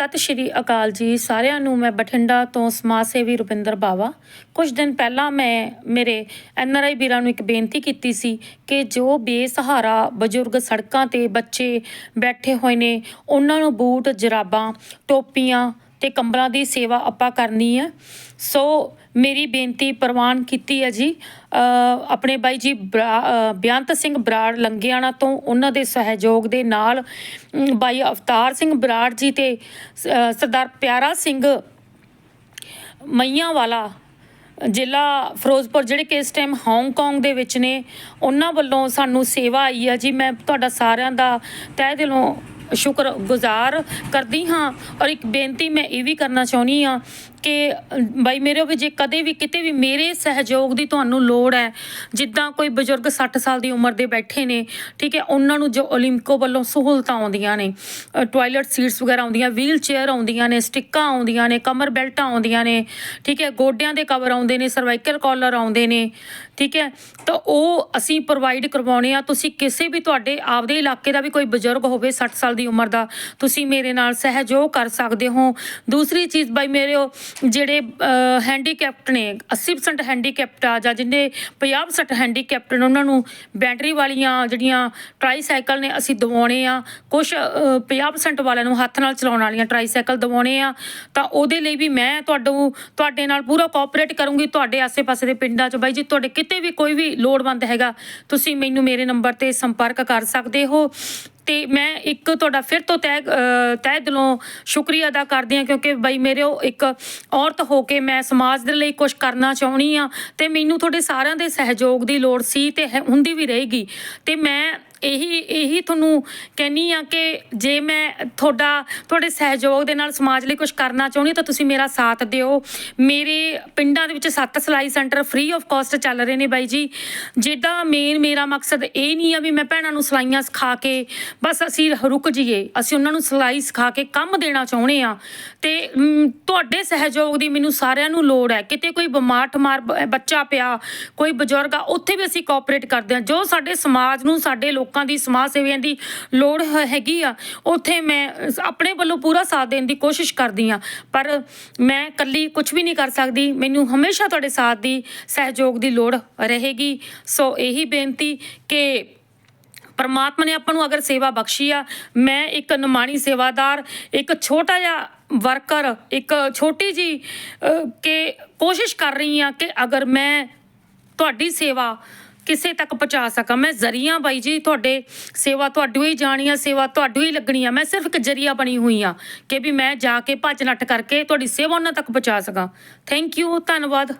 ਸਤਿ ਸ਼੍ਰੀ ਅਕਾਲ ਜੀ ਸਾਰਿਆਂ ਨੂੰ। ਮੈਂ ਬਠਿੰਡਾ ਤੋਂ ਸਮਾਜ ਸੇਵੀ ਰੁਪਿੰਦਰ ਬਾਵਾ। ਕੁਝ ਦਿਨ ਪਹਿਲਾਂ ਮੈਂ ਮੇਰੇ ਐਨ ਆਰ ਆਈ ਵੀਰਾਂ ਨੂੰ ਇੱਕ ਬੇਨਤੀ ਕੀਤੀ ਸੀ ਕਿ ਜੋ ਬੇਸਹਾਰਾ ਬਜ਼ੁਰਗ ਸੜਕਾਂ ਤੇ ਬੱਚੇ ਬੈਠੇ ਹੋਏ ਨੇ, ਉਹਨਾਂ ਨੂੰ ਬੂਟ, ਜਰਾਬਾਂ, ਟੋਪੀਆਂ ਤੇ ਕੰਬਲਾਂ ਦੀ ਸੇਵਾ ਆਪਾਂ ਕਰਨੀ ਹੈ ਸੋ ਮੇਰੀ ਬੇਨਤੀ ਪ੍ਰਵਾਨ ਕੀਤੀ ਹੈ ਜੀ। ਆਪਣੇ ਬਾਈ ਜੀ ਬਰਾ- ਬੇਅੰਤ ਸਿੰਘ ਬਰਾੜ ਲੰਗਿਆਣਾ ਤੋਂ ਉਹਨਾਂ ਦੇ ਸਹਿਯੋਗ ਦੇ ਨਾਲ ਬਾਈ ਅਵਤਾਰ ਸਿੰਘ ਬਰਾੜ ਜੀ ਤੇ ਸਰਦਾਰ ਪਿਆਰਾ ਸਿੰਘ ਮਈਆਂ ਵਾਲਾ ਜ਼ਿਲ੍ਹਾ ਫਿਰੋਜ਼ਪੁਰ, ਜਿਹੜੇ ਕਿ ਇਸ ਟਾਈਮ ਹਾਂਗਕਾਂਗ ਦੇ ਵਿੱਚ ਨੇ, ਉਹਨਾਂ ਵੱਲੋਂ ਸਾਨੂੰ ਸੇਵਾ ਆਈ ਹੈ ਜੀ। ਮੈਂ ਤੁਹਾਡਾ ਸਾਰਿਆਂ ਦਾ ਤਹਿ ਦਿਲੋਂ ਸ਼ੁਕਰਗੁਜ਼ਾਰ ਕਰਦੀ ਹਾਂ ਔਰ ਇੱਕ ਬੇਨਤੀ ਮੈਂ ਇਹ ਵੀ ਕਰਨਾ ਚਾਹੁੰਦੀ ਹਾਂ ਕਿ ਬਾਈ ਮੇਰੇ ਵੀ ਜੇ ਕਦੇ ਵੀ, ਕਿਤੇ ਵੀ ਮੇਰੇ ਸਹਿਯੋਗ ਦੀ ਤੁਹਾਨੂੰ ਲੋੜ ਹੈ, ਜਿੱਦਾਂ ਕੋਈ ਬਜ਼ੁਰਗ 60 ਸਾਲ ਦੀ ਉਮਰ ਦੇ ਬੈਠੇ ਨੇ, ਠੀਕ ਹੈ, ਉਹਨਾਂ ਨੂੰ ਜੋ ਓਲਿੰਕੋ ਵੱਲੋਂ ਸਹੂਲਤਾਂ ਆਉਂਦੀਆਂ ਨੇ ਟਾਇਲਟ ਸੀਟਸ ਵਗੈਰਾ ਆਉਂਦੀਆਂ ਵੀਲ ਚੇਅਰ ਆਉਂਦੀਆਂ ਨੇ, ਸਟਿੱਕਾਂ ਆਉਂਦੀਆਂ ਨੇ, ਕਮਰ ਬੈਲਟਾਂ ਆਉਂਦੀਆਂ ਨੇ, ਠੀਕ ਹੈ, ਗੋਡਿਆਂ ਦੇ ਕਵਰ ਆਉਂਦੇ ਨੇ ਸਰਵਾਈਕਲ ਕਾਲਰ ਆਉਂਦੇ ਨੇ, ਠੀਕ ਹੈ, ਤਾਂ ਉਹ ਅਸੀਂ ਪ੍ਰੋਵਾਈਡ ਕਰਵਾਉਣੇ ਆ। ਤੁਸੀਂ ਕਿਸੇ ਵੀ ਤੁਹਾਡੇ ਆਪਦੇ ਇਲਾਕੇ ਦਾ ਵੀ ਕੋਈ ਬਜ਼ੁਰਗ ਹੋਵੇ 60 ਸਾਲ ਦੀ ਉਮਰ ਦਾ ਤੁਸੀਂ ਮੇਰੇ ਨਾਲ ਸਹਿਯੋਗ ਕਰ ਸਕਦੇ ਹੋ। ਦੂਸਰੀ ਚੀਜ਼ ਬਾਈ ਮੇਰੇ ਜਿਹੜੇ ਹੈਂਡੀਕੈਪਟ ਨੇ 80% ਹੈਂਡੀਕੈਪਟ ਆ ਜਾਂ ਜਿੰਨੇ 50% ਹੈਂਡੀਕੈਪਟ ਨੇ, ਉਹਨਾਂ ਨੂੰ ਬੈਟਰੀ ਵਾਲੀਆਂ ਜਿਹੜੀਆਂ ਟ੍ਰਾਈਸਾਈਕਲ ਨੇ ਅਸੀਂ ਦਵਾਉਣੇ ਆ। ਕੁਝ 50% ਵਾਲਿਆਂ ਨੂੰ ਹੱਥ ਨਾਲ ਚਲਾਉਣ ਵਾਲੀਆਂ ਟ੍ਰਾਈਸਾਈਕਲ ਦਿਵਾਉਣੇ ਆ। ਤਾਂ ਉਹਦੇ ਲਈ ਵੀ ਮੈਂ ਤੁਹਾਨੂੰ ਤੁਹਾਡੇ ਨਾਲ ਪੂਰਾ ਕੋਆਪਰੇਟ ਕਰੂੰਗੀ ਤੁਹਾਡੇ ਆਸੇ-ਪਾਸੇ ਦੇ ਪਿੰਡਾਂ 'ਚ। ਬਾਈ ਜੀ, ਤੁਹਾਡੇ ਕਿਤੇ ਵੀ ਕੋਈ ਵੀ ਲੋੜਵੰਦ ਹੈਗਾ, ਤੁਸੀਂ ਮੈਨੂੰ ਮੇਰੇ ਨੰਬਰ ਤੇ ਸੰਪਰਕ ਕਰ ਸਕਦੇ ਹੋ। ਤੇ ਮੈਂ ਇੱਕ ਤੁਹਾਡਾ ਫਿਰ ਤੋਂ ਤਹਿ ਅ, ਦਿਲੋਂ ਸ਼ੁਕਰੀਆ ਅਦਾ ਕਰਦੀ ਹਾਂ ਕਿਉਂਕਿ ਬਾਈ ਮੇਰੇ ਉਹ ਇੱਕ ਔਰਤ ਹੋ ਕੇ ਮੈਂ ਸਮਾਜ ਦੇ ਲਈ ਕੁਝ ਕਰਨਾ ਚਾਹੁੰਦੀ ਆ ਤੇ ਮੈਨੂੰ ਤੁਹਾਡੇ ਸਾਰਿਆਂ ਦੇ ਸਹਿਯੋਗ ਦੀ ਲੋੜ ਸੀ ਤੇ ਹੈ- ਹੁੰਦੀ ਵੀ ਰਹੇਗੀ। ਤੇ ਮੈਂ ਇਹੀ ਇਹੀ ਤੁਹਾਨੂੰ ਕਹਿਨੀ ਆ ਕਿ ਜੇ ਮੈਂ ਤੁਹਾਡਾ, ਤੁਹਾਡੇ ਸਹਿਯੋਗ ਦੇ ਨਾਲ ਸਮਾਜ ਲਈ ਕੁਝ ਕਰਨਾ ਚਾਹੁੰਦੀ ਤਾਂ ਤੁਸੀਂ ਮੇਰਾ ਸਾਥ ਦਿਓ। ਮੇਰੇ ਪਿੰਡਾਂ ਦੇ ਵਿੱਚ ਸੱਤ ਸਿਲਾਈ ਸੈਂਟਰ ਫ੍ਰੀ ਆਫ ਕਾਸਟ ਚੱਲ ਰਹੇ ਨੇ ਬਾਈ ਜੀ। ਜਿਹਦਾ ਮੇਨ ਮੇਰਾ ਮਕਸਦ ਇਹ ਨਹੀਂ ਆ ਵੀ ਮੈਂ ਭੈਣਾਂ ਨੂੰ ਸਿਲਾਈਆਂ ਸਿਖਾ ਕੇ, ਬਸ ਅਸੀਂ ਰੁਕ ਜਾਈਏ। ਅਸੀਂ ਉਹਨਾਂ ਨੂੰ ਸਿਲਾਈ ਸਿਖਾ ਕੇ ਕੰਮ ਦੇਣਾ ਚਾਹੁੰਦੇ ਆ। ਤੇ ਤੁਹਾਡੇ ਸਹਿਯੋਗ ਦੀ ਮੈਨੂੰ ਸਾਰਿਆਂ ਨੂੰ ਲੋੜ ਹੈ। ਕਿਤੇ ਕੋਈ ਬਿਮਾਰ ਠਮਾਰ ਬੱਚਾ ਪਿਆ, ਕੋਈ ਬਜ਼ੁਰਗ ਆ, ਉੱਥੇ ਵੀ ਅਸੀਂ ਕੋਆਪਰੇਟ ਕਰਦੇ ਆ ਜੋ ਸਾਡੇ ਸਮਾਜ ਨੂੰ, ਸਾਡੇ ਲੋਕ ਲੋਕਾਂ ਦੀ ਸਮਾਜ ਸੇਵੀਆਂ ਦੀ ਲੋੜ ਹੈਗੀ ਆ, ਉੱਥੇ ਮੈਂ ਆਪਣੇ ਵੱਲੋਂ ਪੂਰਾ ਸਾਥ ਦੇਣ ਦੀ ਕੋਸ਼ਿਸ਼ ਕਰਦੀ ਆ ਪਰ ਮੈਂ ਇਕੱਲੀ ਕੁਝ ਵੀ ਨਹੀਂ ਕਰ ਸਕਦੀ, ਮੈਨੂੰ ਹਮੇਸ਼ਾ ਤੁਹਾਡੇ ਸਾਥ ਦੀ ਸਹਿਯੋਗ ਦੀ ਲੋੜ ਰਹੇਗੀ। ਸੋ ਇਹੀ ਬੇਨਤੀ ਕਿ ਪਰਮਾਤਮਾ ਨੇ ਆਪਾਂ ਨੂੰ ਅਗਰ ਸੇਵਾ ਬਖਸ਼ੀ ਆ, ਮੈਂ ਇੱਕ ਨਿਮਾਣੀ ਸੇਵਾਦਾਰ, ਇੱਕ ਛੋਟਾ ਜਿਹਾ ਵਰਕਰ, ਇੱਕ ਛੋਟੀ ਜੀ ਕੇ ਕੋਸ਼ਿਸ਼ ਕਰ ਰਹੀ ਆ ਕਿ ਅਗਰ ਮੈਂ ਤੁਹਾਡੀ ਸੇਵਾ ਕਿਸੇ ਤੱਕ ਪਹੁੰਚਾ ਸਕਾਂ। ਮੈਂ ਜ਼ਰੀਆ ਬਾਈ ਜੀ, ਤੁਹਾਡੇ ਸੇਵਾ ਤੁਹਾਡੀ ਹੀ ਜਾਣੀ ਆ ਸੇਵਾ ਤੁਹਾਡੀ ਹੀ ਲੱਗਣੀ ਆ ਮੈਂ ਸਿਰਫ ਇੱਕ ਜਰੀਆ ਬਣੀ ਹੋਈ ਆ ਕਿ ਵੀ ਮੈਂ ਜਾ ਕੇ ਭੱਜ ਨੱਠ ਕਰਕੇ ਤੁਹਾਡੀ ਸੇਵਾ ਉਹਨਾਂ ਤੱਕ ਪਹੁੰਚਾ ਸਕਾਂ। ਥੈਂਕ ਯੂ ਧੰਨਵਾਦ।